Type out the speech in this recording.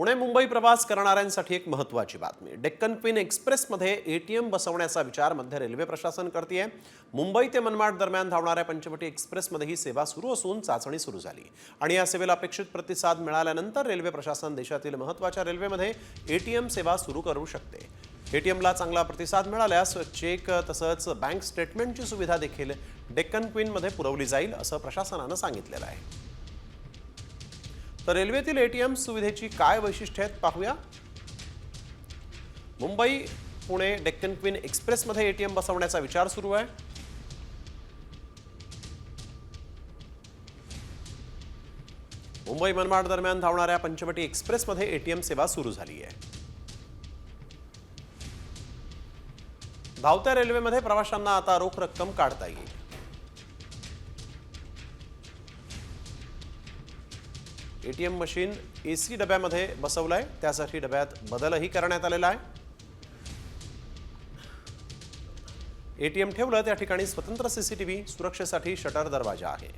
पुणे मुंबई प्रवास करणाऱ्यांसाठी एक महत्त्वाची बातमी. डेक्कन क्वीन एक्सप्रेसमध्ये ए टी एम बसवण्याचा विचार मध्य रेल्वे प्रशासन करते मुंबई ते मनमाड दरम्यान धावणाऱ्या पंचवटी एक्सप्रेसमध्ये ही सेवा सुरू असून चाचणी सुरू झाली. आणि या सेवेला अपेक्षित प्रतिसाद मिळाल्यानंतर रेल्वे प्रशासन देशातील महत्त्वाच्या रेल्वेमध्ये ए टी एम सेवा सुरू करू शकते. एटीएमला चांगला प्रतिसाद मिळाल्यास चेक तसंच बँक स्टेटमेंटची सुविधा देखील डेक्कन क्वीनमध्ये पुरवली जाईल असं प्रशासनानं सांगितलेलं आहे. तर रेल्वेतील एटीएम सुविधेची काय वैशिष्ट्य आहेत पाहूया. मुंबई पुणे डेक्कन क्वीन एक्सप्रेसमध्ये एटीएम बसवण्याचा विचार सुरू आहे. मुंबई मनमाड दरम्यान धावणाऱ्या पंचवटी एक्सप्रेसमध्ये एटीएम सेवा सुरू झाली आहे. धावत्या रेल्वेमध्ये प्रवाशांना आता रोख रक्कम काढता येईल. A T M machine A C डब्यामध्ये बसवलं आहे त्यासाठी डब्यात बदलही करण्यात आलेला आहे. ए टी एम ठेवलं त्या ठिकाणी स्वतंत्र सीसीटीव्ही सुरक्षेसाठी शटर दरवाजा आहे.